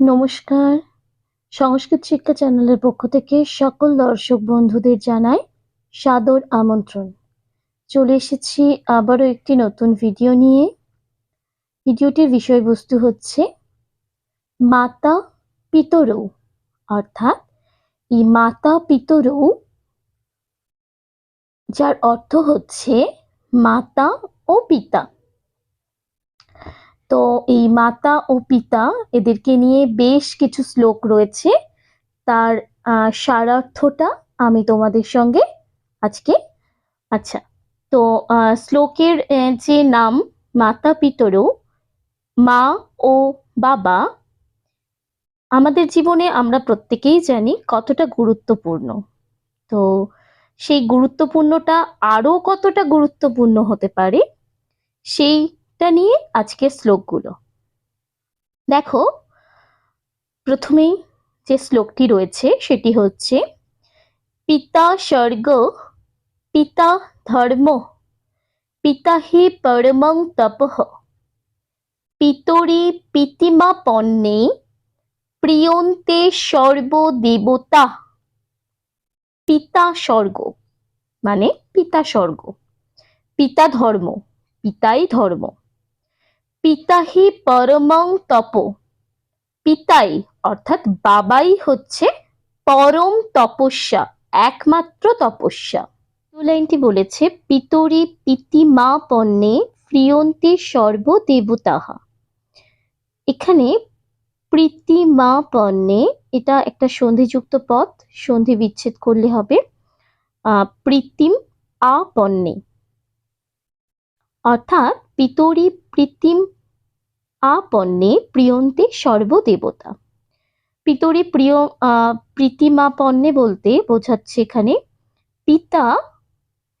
নমস্কার। সংস্কৃত শিক্ষা চ্যানেলের পক্ষ থেকে সকল দর্শক বন্ধুদের জানাই সাদর আমন্ত্রণ। চলে এসেছি আবারও একটি নতুন ভিডিও নিয়ে। ভিডিওটির বিষয়বস্তু হচ্ছে মাতা পিতরৌ, অর্থাৎ এই মাতা পিতরৌ যার অর্থ হচ্ছে মাতা ও পিতা। তো এই মাতা ও পিতা এদেরকে নিয়ে বেশ কিছু শ্লোক রয়েছে। তার সারার্থটা আমি তোমাদের সঙ্গে আজকে আচ্ছা তো শ্লোকের যে নাম মাতা পিতরও, মা ও বাবা, আমাদের জীবনে আমরা প্রত্যেকেই জানি কতটা গুরুত্বপূর্ণ। তো সেই গুরুত্বপূর্ণটা আরও কতটা গুরুত্বপূর্ণ হতে পারে সেইটা নিয়ে আজকের শ্লোকগুলো। দেখো, প্রথমেই যে শ্লোকটি রয়েছে সেটি হচ্ছে, পিতা স্বর্গ, পিতা ধর্ম, পিতা হি পরমং তপঃ, পিতরি পিতিমা পণ্যে প্রিয়ন্তে সর্বদেবতা। পিতা স্বর্গ মানে পিতা স্বর্গ। পিতা ধর্ম, পিতাই ধর্ম। পিতা হি পরমং তপ। পিতাই অর্থাৎ বাবাই হচ্ছে পরম তপস্যা, একমাত্র তপস্যা। দু লাইনটি বলেছে, পিতরি পিতি মা পণ্যে প্রিয়ন্তে সর্বদেবতাহা এখানে প্রীতি মা পণ্যে এটা একটা সন্ধিযুক্ত পদ, সন্ধি বিচ্ছেদ করলে হবে প্রীতিম আপন্নে অর্থাৎ, পিতরি প্রীতিম আপন্নে প্রিয়ন্তে সর্বদেবতা। পিতরি প্রিয় আহ প্রীতিমাপন্নে বলতে বোঝাচ্ছে এখানে পিতা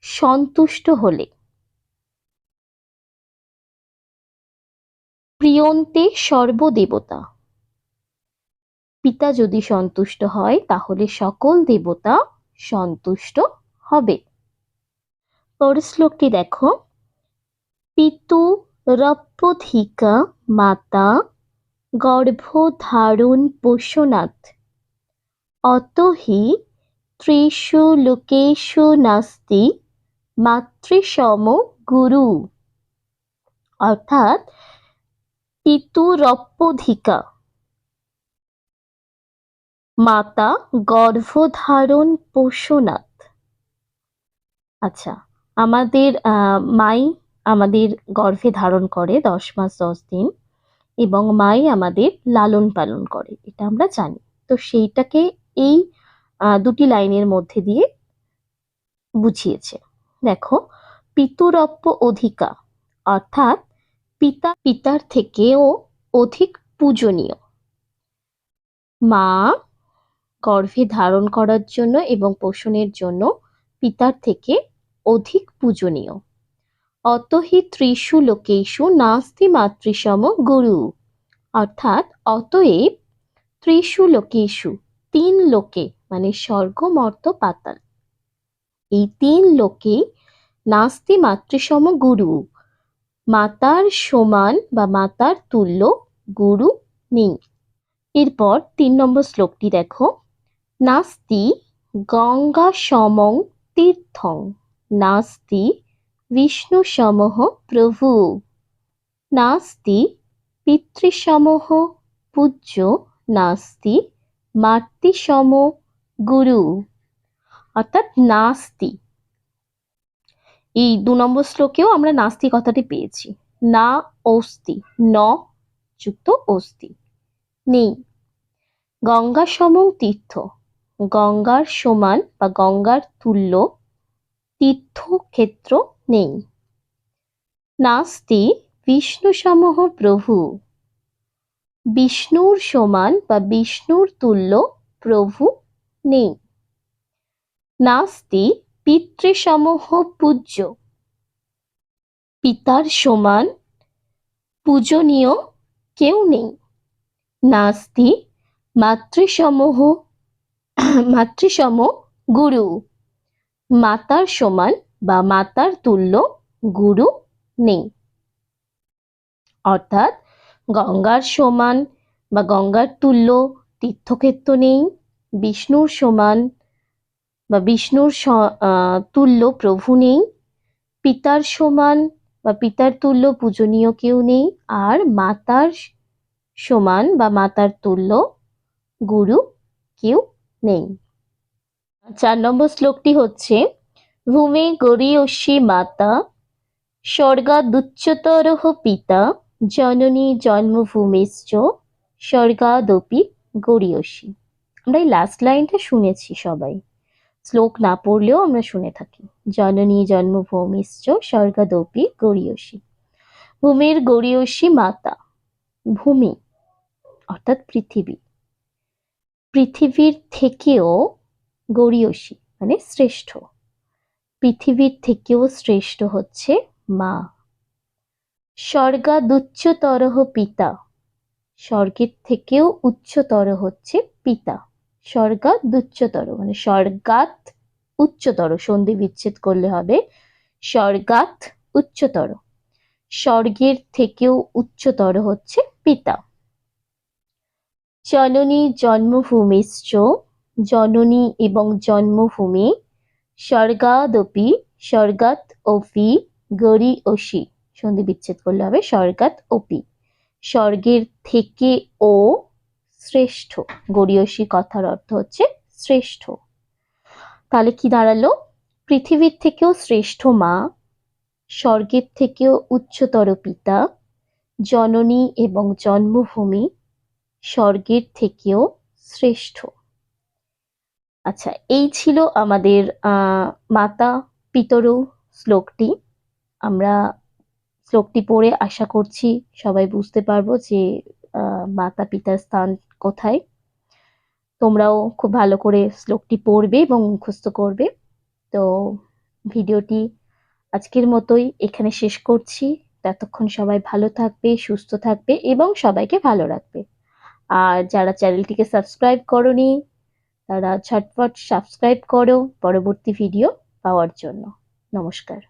সন্তুষ্ট হলে। প্রিয়ন্তে সর্বদেবতা। পিতা যদি সন্তুষ্ট হয়, তাহলে সকল দেবতা সন্তুষ্ট হবে। পরের শ্লোকটি দেখো। পিতু রপ্পধিকা মাতা গর্ভধারণ পোষণাৎ অত হি ত্রিষু লোকেষু নাস্তি মাতৃসম গুরু। অর্থাৎ পিতুরপ্পধিকা মাতা গর্ভধারণ পোষণাৎ আচ্ছা আমাদের মাই আমাদের গর্ভে ধারণ করে দশ মাস দশ দিন এবং মাই আমাদের লালন পালন করে, এটা আমরা জানি। তো সেইটাকে এই দুটি লাইনের মধ্যে দিয়ে বুঝিয়েছে। দেখো পিতুরপ্প অধিকা, অর্থাৎ পিতা, পিতার থেকেও অধিক পূজনীয়। মা গর্ভে ধারণ করার জন্য এবং পোষণের জন্য পিতার থেকে অধিক পূজনীয়। অতহি ত্রিষু লোকেষু নাস্তি মাতৃসম গুরু। অর্থাৎ অতএব ত্রিষু লোকেষু, তিন লোকে মানে স্বর্গ, মর্ত, পাতাল। এই তিন লোকে নাস্তি মাতৃসম গুরু। মাতার সমান বা মাতার তুল্য গুরু নেই। এরপর তিন নম্বর শ্লোকটি দেখো। নাস্তি গঙ্গা সমং তীর্থং। নাস্তি বিষ্ণু সমহ প্রভু নাস্তি পিতৃসমহ পূজ্য নাস্তি মাতৃসম গুরু অর্থাৎ নাস্তি এই দু নম্বর শ্লোকেও আমরা নাস্তি কথাটি পেয়েছি। না অস্তি ন, যুক্ত অস্তি নেই। গঙ্গা সমং তীর্থ। গঙ্গার সমান বা গঙ্গার তুল্য তীর্থক্ষেত্র নেই। নাস্তি বিষ্ণু সমহ প্রভু। বিষ্ণুর সমান বা বিষ্ণুর তুল্য প্রভু নেই। নাস্তি পিতৃসমহ পূজ্য। পিতার সমান পূজনীয় কেউ নেই। নাস্তি মাতৃসমূহ, মাতৃসম গুরু। মাতার সমান বা মাতার তুল্য গুরু নেই। অর্থাৎ গঙ্গার সমান বা গঙ্গার তুল্য তীর্থক্ষেত্র নেই, বিষ্ণুর সমান বা বিষ্ণুর তুল্য প্রভু নেই, পিতার সমান বা পিতার তুল্য পূজনীয় কেউ নেই, আর মাতার সমান বা মাতার তুল্য গুরু কেউ নেই। চার নম্বর শ্লোকটি হচ্ছে, ভূমে গরিয়সী মাতা স্বর্গাদুচ্চতরহ পিতা, জননী জন্মভূমিশ্চ স্বর্গাদপি গরিয়সী। আমরা এই লাস্ট লাইনটা শুনেছি সবাই। শ্লোক না পড়লেও আমরা শুনে থাকি, জননী জন্মভূমিশ্চ স্বর্গাদপি গরিয়সী। ভূমির গরিয়সী মাতা, ভূমি, অর্থাৎ পৃথিবী, পৃথিবীর থেকেও গরিয়সী মানে শ্রেষ্ঠ। পৃথিবীর থেকেও শ্রেষ্ঠ হচ্ছে মা। স্বর্গাদুচ্চতরহ পিতা। স্বর্গের থেকেও উচ্চতর হচ্ছে পিতা। স্বর্গাদুচ্চতর মানে স্বর্গাত উচ্চতর, সন্ধি বিচ্ছেদ করলে হবে স্বর্গাত উচ্চতর। স্বর্গের থেকেও উচ্চতর হচ্ছে পিতা। জননী জন্মভূমিশ্চ জননী এবং জন্মভূমি, স্বর্গাদপি স্বর্গাত অপি, গরি অসি। সন্ধি বিচ্ছেদ করলে হবে স্বর্গাত অপি। স্বর্গের থেকে ও শ্রেষ্ঠ। গরিয়সী কথার অর্থ হচ্ছে শ্রেষ্ঠ। তাহলে কি দাঁড়াল? পৃথিবীর থেকেও শ্রেষ্ঠ মা, স্বর্গের থেকেও উচ্চতর পিতা, জননী এবং জন্মভূমি, স্বর্গের থেকেও শ্রেষ্ঠ। আচ্ছা এই ছিল আমাদের মাতা পিতরৌ শ্লোকটি। আমরা শ্লোকটি পড়ে আশা করছি সবাই বুঝতে পারব যে মাতা পিতার স্থান কোথায়। তোমরাও খুব ভালো করে শ্লোকটি পড়বে এবং মুখস্থ করবে। তো ভিডিওটি আজকের মতোই এখানে শেষ করছি। ততক্ষণ সবাই ভালো থাকবে, সুস্থ থাকবে এবং সবাইকে ভালো রাখবে। আর যারা চ্যানেলটিকে সাবস্ক্রাইব করনি তারা ছটফট সাবস্ক্রাইব করো পরবর্তী ভিডিও পাওয়ার জন্য। নমস্কার।